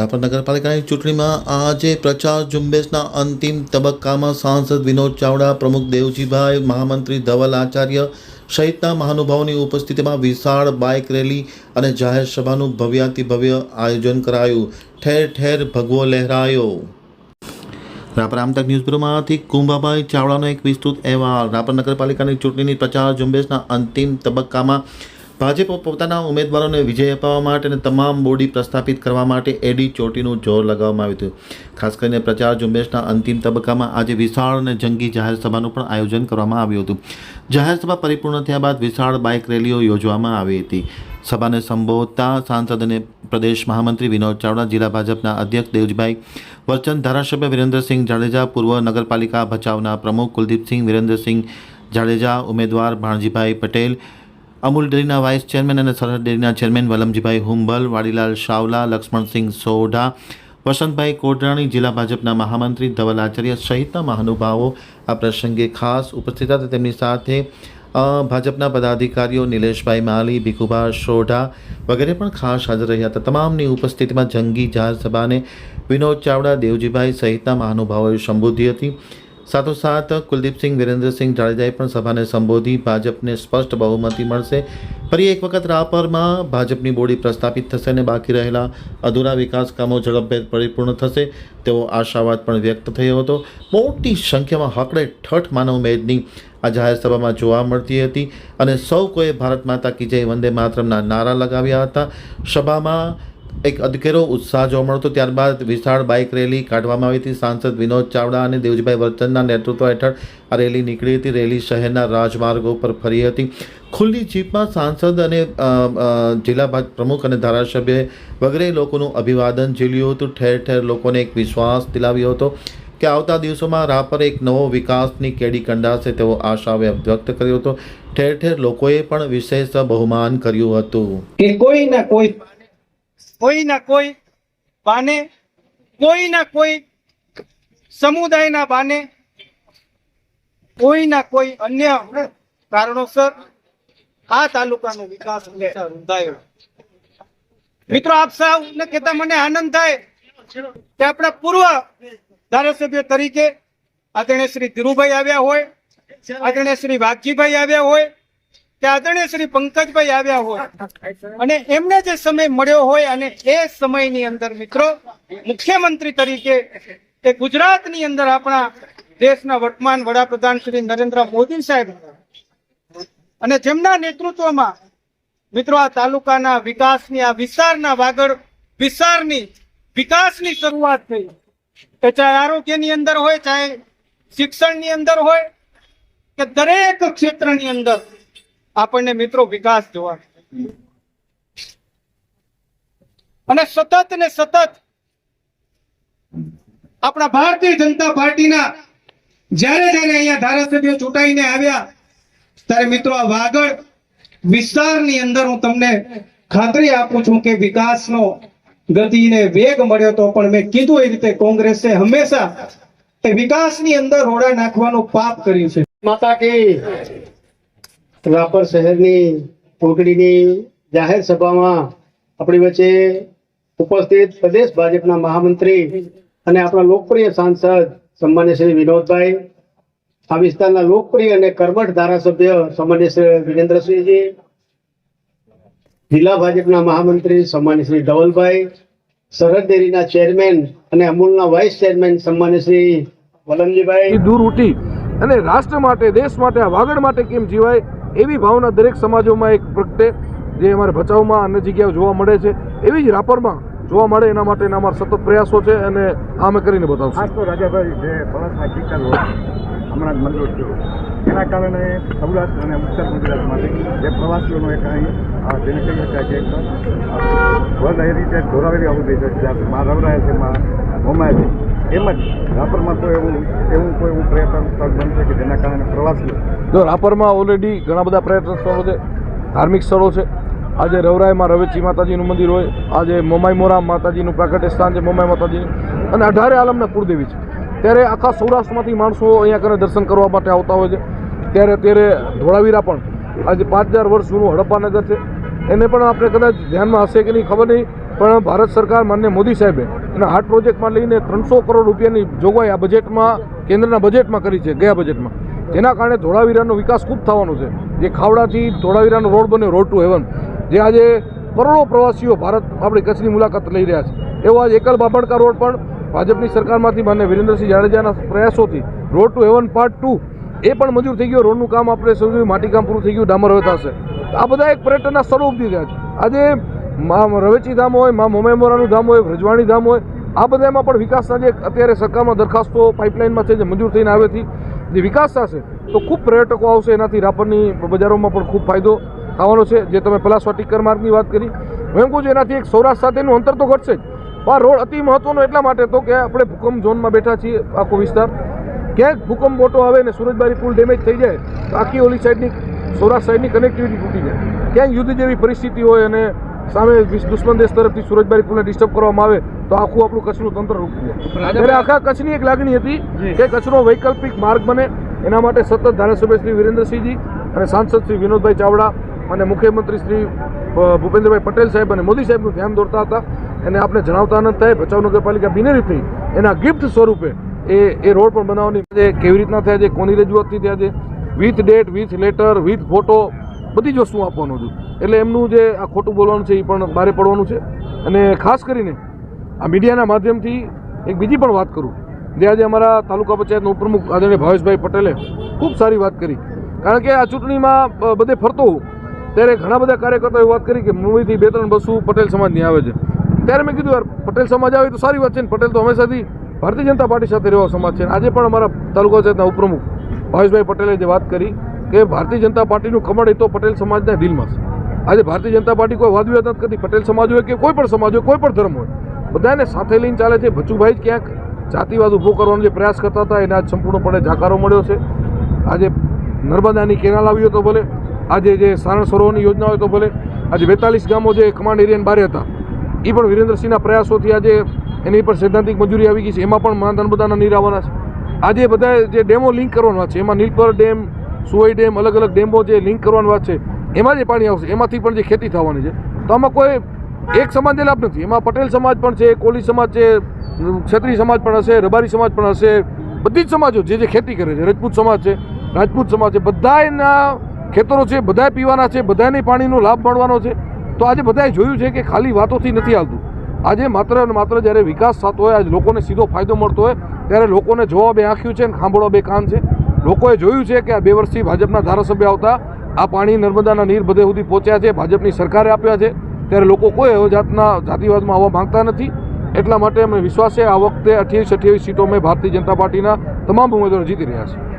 રાપર નગરપાલિકાની ચૂંટણીમાં આજે પ્રચાર ઝુંબેશના અંતિમ તબક્કામાં સાંસદ વિનોદ ચાવડા, પ્રમુખ દેવજીભાઈ, મહામંત્રી ધવલ આચાર્ય સહિતના મહાનુભાવોની ઉપસ્થિતિમાં વિશાળ બાઇક રેલી અને જાહેર સભાનું ભવ્યાતિ ભવ્ય આયોજન કરાયું. ઠેર ઠેર ભગવો લહેરાયો. રાપર આમતક ન્યૂઝ બ્યુરોમાંથી કુંભાભાઈ ચાવડાનો એક વિસ્તૃત અહેવાલ. રાપર નગરપાલિકાની ચૂંટણીની પ્રચાર ઝુંબેશના અંતિમ તબક્કામાં ભાજપ પોતાના ઉમેદવારોને વિજય અપાવવા માટે અને તમામ બોડી પ્રસ્થાપિત કરવા માટે એડી ચોટીનું જોર લગાવવામાં આવ્યું હતું. ખાસ કરીને પ્રચાર ઝુંબેશના અંતિમ તબક્કામાં આજે વિશાળ અને જંગી જાહેર સભાનું પણ આયોજન કરવામાં આવ્યું હતું. જાહેર સભા પરિપૂર્ણ થયા બાદ વિશાળ બાઇક રેલીઓ યોજવામાં આવી હતી. સભાને સંબોધતા સાંસદ અને પ્રદેશ મહામંત્રી વિનોદ ચાવડા, જિલ્લા ભાજપના અધ્યક્ષ દેવજીભાઈ વરચંદ, ધારાસભ્ય વિરેન્દ્રસિંહ જાડેજા, પૂર્વ નગરપાલિકા ભચાઉના પ્રમુખ કુલદીપસિંહ વિરેન્દ્રસિંહ જાડેજા, ઉમેદવાર ભાણજીભાઈ પટેલ અમૂલ ડેરીના વાઇસ ચેરમેન અને સરહદ ડેરીના ચેરમેન વલમજીભાઈ હુંબલ, વાડીલાલ શાવલા, લક્ષ્મણસિંહ સોઢા, વસંતભાઈ કોટરાણી જિલ્લા ભાજપના મહામંત્રી ધવલ આચાર્ય સહિતના મહાનુભાવો આ પ્રસંગે ખાસ ઉપસ્થિત હતા. તેમની સાથે ભાજપના પદાધિકારીઓ નિલેશભાઈ માલી ભીખુભા સોઢા વગેરે પણ ખાસ હાજર રહ્યા હતા. તમામની ઉપસ્થિતિમાં જંગી જાહેર સભાને વિનોદ ચાવડા, દેવજીભાઈ સહિતના મહાનુભાવોએ સંબોધી હતી. સાથોસાથ કુલદીપસિંહ, વિરેન્દ્રસિંહ જાડેજાએ પણ સભાને સંબોધી ભાજપને સ્પષ્ટ બહુમતી મળશે. ફરી એક વખત રાપરમાં ભાજપની બોડી પ્રસ્થાપિત થશે અને બાકી રહેલા અધૂરા વિકાસ કામો ઝડપભેર પરિપૂર્ણ થશે તેવો આશાવાદ પણ વ્યક્ત થયો હતો. મોટી સંખ્યામાં હકડે ઠઠ માનવ મેદની આ જાહેર સભામાં જોવા મળતી હતી અને સૌ કોઈએ ભારત માતા કી જય વંદે માતરમના નારા લગાવ્યા હતા. સભામાં એક અધકેરો ઉત્સાહ જોવા મળતો ત્યારબાદ વિશાળ બાઇક રેલી કાઢવામાં આવી હતી. સાંસદ વિનોદ ચાવડા અને દેવજીભાઈ વર્તનના નેતૃત્વ હેઠળ આ રેલી નીકળી હતી. રેલી શહેરના રાજમાર્ગો પર ફરી હતી. ખુલ્લી જીપમાં સાંસદ અને જિલ્લા પ્રમુખ અને ધારાસભ્ય વગેરે લોકોનું અભિવાદન ઝીલ્યું હતું. ઠેર ઠેર લોકોને એક વિશ્વાસ દિલાવ્યો હતો કે આવતા દિવસોમાં રાપર એક નવો વિકાસની કેડી કંડાશે તેવો આશા વ્યક્ત કર્યો હતો. ઠેર ઠેર લોકોએ પણ વિશેષ બહુમાન કર્યું હતું. કે કોઈ ના કોઈ કોઈ ના કોઈ બાને, કોઈ ના કોઈ સમુદાયના બાને, કોઈ ના કોઈ અન્ય કારણોસર આ તાલુકાનો વિકાસ રૂંધાયો. મિત્રો, આપ સૌને કહેતા મને આનંદ થાય કે આપણા પૂર્વ ધારાસભ્ય તરીકે આદરણીય શ્રી ધીરુભાઈ આવ્યા હોય, આદરણીય શ્રી વાઘજીભાઈ આવ્યા હોય કે આદરણીય શ્રી પંકજભાઈ આવ્યા હોય. અને એમને જે સમય મળ્યો હોય અને એ સમયની અંદર મિત્રો, મુખ્યમંત્રી તરીકે એ ગુજરાતની અંદર આપણા દેશના વર્તમાન વડાપ્રધાન શ્રી નરેન્દ્ર મોદી સાહેબ. અને જેમના નેતૃત્વમાં મિત્રો આ તાલુકાના વિકાસની, આ વિસ્તારના વાગડ વિસ્તારની વિકાસની શરૂઆત થઈ. કે ચાહે આરોગ્યની અંદર હોય, ચાહે શિક્ષણની અંદર હોય, કે દરેક ક્ષેત્રની અંદર આપણને મિત્રો વિકાસ જોવા અને સતત ને સતત આપણા ભારતીય જનતા પાર્ટીના જ્યારે જ્યારે અહીંયા ધારાસભ્યો ચૂંટાઈને આવ્યા, ત્યારે મિત્રો આ વાગડ વિસ્તારની અંદર હું તમને ખાતરી આપું છું કે વિકાસનો ગતિને વેગ મળ્યો તો પણ મેં કીધું એ રીતે કોંગ્રેસે હંમેશા વિકાસની અંદર રોડા નાખવાનું પાપ કર્યું છે. માતા કી. રાપર શહેરની ટોકડીની જાહેર સભામાં આપણી વચ્ચે ઉપસ્થિત પ્રદેશ ભાજપના મહામંત્રી અને આપણા લોકપ્રિય સાંસદ સન્માન્ય શ્રી વિનોદભાઈ, આ વિસ્તારના લોકપ્રિય અને કર્મઠ ધારાસભ્ય સન્માન્ય શ્રી વિરેન્દ્રસિંહજી, જિલ્લા ભાજપના મહામંત્રી સન્માન્ય શ્રી ધવલભાઈ, સરહદ ડેરીના ચેરમેન અને અમૂલના વાઇસ ચેરમેન સન્માન્ય શ્રી વલમજીભાઈ. દૂર ઉઠી અને રાષ્ટ્ર માટે, દેશ માટે વાગડ માટે કેમ જીવાય? એવી ભાવના દરેક સમાજોમાં એક પ્રગટે, જે અમારે ભચાઉમાં અન્ય જગ્યાઓ જોવા મળે છે, એવી જ રાપરમાં જોવા મળે. એના માટેના અમારા સતત પ્રયાસો છે અને આ અમે કરીને બતાવશું. ખાસ તો રાજાભાઈ, જે પ્રવાસના કિસ્સા હમણાં જ મંજૂર થયું એના કારણે સૌરાષ્ટ્ર અને ઉત્તર ગુજરાતમાંથી જે પ્રવાસીઓનો એક અહીં જેને કહીએ છીએ કે એક વર્લ્ડ હેરિટેજ ધોરાવેલી આવું છે જ્યાં મા રવરાય છે, માં છે. એમ જ. રાપરમાં તો એવું એવું કોઈ એવું પ્રયત્ન સ્થળ બનશે કે જેના કારણે પ્રવાસીઓ જો રાપરમાં ઓલરેડી ઘણા બધા પ્રયત્ન સ્થળો છે ધાર્મિક સ્થળો છે. આજે રવરાયમાં રવેચી માતાજીનું મંદિર હોય આજે મોમાઈ મોરા માતાજીનું પ્રાગટ્ય સ્થાન છે મોમાઈ માતાજીનું. અને અઢારે આલમના કુળદેવી છે. ત્યારે આખા સૌરાષ્ટ્રમાંથી માણસો અહીંયા કને દર્શન કરવા માટે આવતા હોય છે. ત્યારે ત્યારે ધોળાવીરા પણ આજે પાંચ હજાર વર્ષ જૂનું હડપ્પા નગર છે. એને પણ આપણે કદાચ ધ્યાનમાં હશે કે નહીં ખબર નહીં. પણ ભારત સરકાર માન્ય મોદી સાહેબે એના હાર્ટ પ્રોજેક્ટમાં લઈને ત્રણસો કરોડ રૂપિયાની જોગવાઈ આ બજેટમાં, કેન્દ્રના બજેટમાં કરી છે, ગયા બજેટમાં. જેના કારણે ધોળાવીરાનો વિકાસ ખૂબ થવાનો છે. જે ખાવડાથી ધોળાવીરાનો રોડ બન્યો, રોડ ટુ હેવન, જે આજે કરોડો પ્રવાસીઓ ભારત, આપણી કચ્છની મુલાકાત લઈ રહ્યા છે. એવો આજે એકલ બાબડકા રોડ પણ ભાજપની સરકારમાંથી માન્ય વિરેન્દ્રસિંહ જાડેજાના પ્રયાસોથી road to heaven part two, એ પણ મંજૂર થઈ ગયો. રોડનું કામ આપણે શરૂ માટી પૂરું થઈ ગયું, ડામર હવે થશે. આ બધા એક પર્યટનના સ્વરૂપ દીધા છે. આજે મા રવેચી ધામ હોય, મા મોમેમોરાનું ધામ હોય, વ્રજવાણી ધામ હોય, આ બધામાં પણ વિકાસના જે અત્યારે સરકારમાં દરખાસ્તો પાઇપલાઇનમાં છે જે મંજૂર થઈને આવેથી જે વિકાસ થશે તો ખૂબ પર્યટકો આવશે એનાથી રાપરની બજારોમાં પણ ખૂબ ફાયદો થવાનો છે. જે તમે પલાસવા ટીકર માર્ગની વાત કરી હું એમ કહું છું એનાથી એક સૌરાષ્ટ્ર સાથેનું અંતર તો ઘટશે જ. પણ રોડ અતિ મહત્વનો એટલા માટે તો કે આપણે ભૂકંપ ઝોનમાં બેઠા છીએ આખો વિસ્તાર. ક્યાંક ભૂકંપ મોટો આવે ને સુરજબારી પુલ ડેમેજ થઈ જાય, તો આખી ઓલી સાઈડની સૌરાષ્ટ્ર સાઈડની કનેક્ટિવિટી તૂટી જાય. ક્યાંક યુદ્ધ જેવી પરિસ્થિતિ હોય અને સામે દુશ્મન દેશ તરફથી સુરજબારી પુલને ડિસ્ટર્બ કરવામાં આવે તો આખું આપણું કચ્છનું તંત્ર રૂકી જાય ત્યારે આખા કચ્છની એક લાગણી હતી કે કચ્છનો વૈકલ્પિક માર્ગ બને. એના માટે સતત ધારાસભ્ય શ્રી વિરેન્દ્રસિંહજી અને સાંસદ શ્રી વિનોદભાઈ ચાવડા અને મુખ્યમંત્રી શ્રી ભૂપેન્દ્રભાઈ પટેલ સાહેબ અને મોદી સાહેબનું ધ્યાન દોરતા હતા. એને આપણે જણાવતા આનંદ થાય ભચાઉ નગરપાલિકા બિનહરીફની એના ગિફ્ટ સ્વરૂપે એ એ રોડ પણ બનાવવાની. કેવી રીતના થયા છે કોની રજૂઆતથી થયા છે with date with letter with photo બધી જ વસ્તુ આપવાનું હતું. એટલે એમનું જે આ ખોટું બોલવાનું છે એ પણ બારે પડવાનું છે. અને ખાસ કરીને આ મીડિયાના માધ્યમથી એક બીજી પણ વાત કરું. જે આજે અમારા તાલુકા પંચાયતના ઉપપ્રમુખ આદરણીય ભાવેશભાઈ પટેલે ખૂબ સારી વાત કરી. કારણ કે આ ચૂંટણીમાં બધે ફરતો ત્યારે ઘણા બધા કાર્યકર્તાઓએ વાત કરી કે મુંબઈથી બે ત્રણ બસો પટેલ સમાજની આવે છે. ત્યારે મેં કીધું, યાર, પટેલ સમાજ આવે તો સારી વાત છે ને, પટેલ તો હંમેશાથી ભારતીય જનતા પાર્ટી સાથે રહેવા સમાજ છે. આજે પણ અમારા તાલુકા પંચાયતના ઉપપ્રમુખ ભાવેશભાઈ પટેલે જે વાત કરી કે ભારતીય જનતા પાર્ટીનું કમળ એ તો પટેલ સમાજના દિલમાં છે. આજે ભારતીય જનતા પાર્ટી કોઈ વાદવિવાદ નથી કરતી. પટેલ સમાજ હોય કે કોઈ પણ સમાજ હોય, કોઈ પણ ધર્મ હોય, બધાને સાથે લઈને ચાલે છે. ભચુભાઈ જ ક્યાંક જાતિવાદ ઊભો કરવાનો જે પ્રયાસ કરતા હતા, એને આજ સંપૂર્ણપણે જાકારો મળ્યો છે. આજે નર્મદાની કેનાલ આવી તો ભલે, આજે જે સારણ સરોવરની યોજના હોય તો ભલે, આજે બેતાલીસ ગામો જે કમાન્ડ એરિયાની બારે હતા એ પણ વિરેન્દ્રસિંહના પ્રયાસોથી આજે એની પર સૈદ્ધાંતિક મંજૂરી આવી ગઈ છે. એમાં પણ મા નર્મદાના નીર આવવાના છે. આજે બધા જે ડેમો લિંક કરવાના છે, એમાં નીલપર ડેમ સુવઈ ડેમ, અલગ અલગ ડેમો જે લિંક કરવાની વાત છે, એમાં જે પાણી આવશે. એમાંથી પણ જે ખેતી થવાની છે. તો આમાં કોઈ એક સમાજને લાભ નથી. એમાં પટેલ સમાજ પણ છે કોલી સમાજ છે, ક્ષત્રિય સમાજ પણ હશે, રબારી સમાજ પણ હશે. બધી જ સમાજો જે જે ખેતી કરે છે. રજપૂત સમાજ છે, રાજપૂત સમાજ છે. બધાયના ખેતરો છે, બધાય પીવાના છે બધાને પાણીનો લાભ મળવાનો છે. તો આજે બધાએ જોયું છે કે ખાલી વાતોથી નથી આવતું આજે માત્ર અને માત્ર જ્યારે વિકાસ થતો હોય, આજે લોકોને સીધો ફાયદો મળતો હોય, ત્યારે લોકોને જોવા બે આંખ્યું છે અને સાંભળવા બે કાન છે. લોકોએ જોયું છે કે આ બે વર્ષથી ભાજપના ધારાસભ્ય આવતા આ પાણી નર્મદાના નીર બધે સુધી પહોંચ્યા છે, ભાજપની સરકારે આપ્યા છે. ત્યારે લોકો કોઈ જાતના જાતિવાદમાં આવવા માંગતા નથી. એટલા માટે અમે વિશ્વાસ છે આ વખતે અઠ્યાવીસ અઠ્યાવીસ સીટો અમે ભારતીય જનતા પાર્ટીના તમામ ઉમેદવારો જીતી રહ્યા છે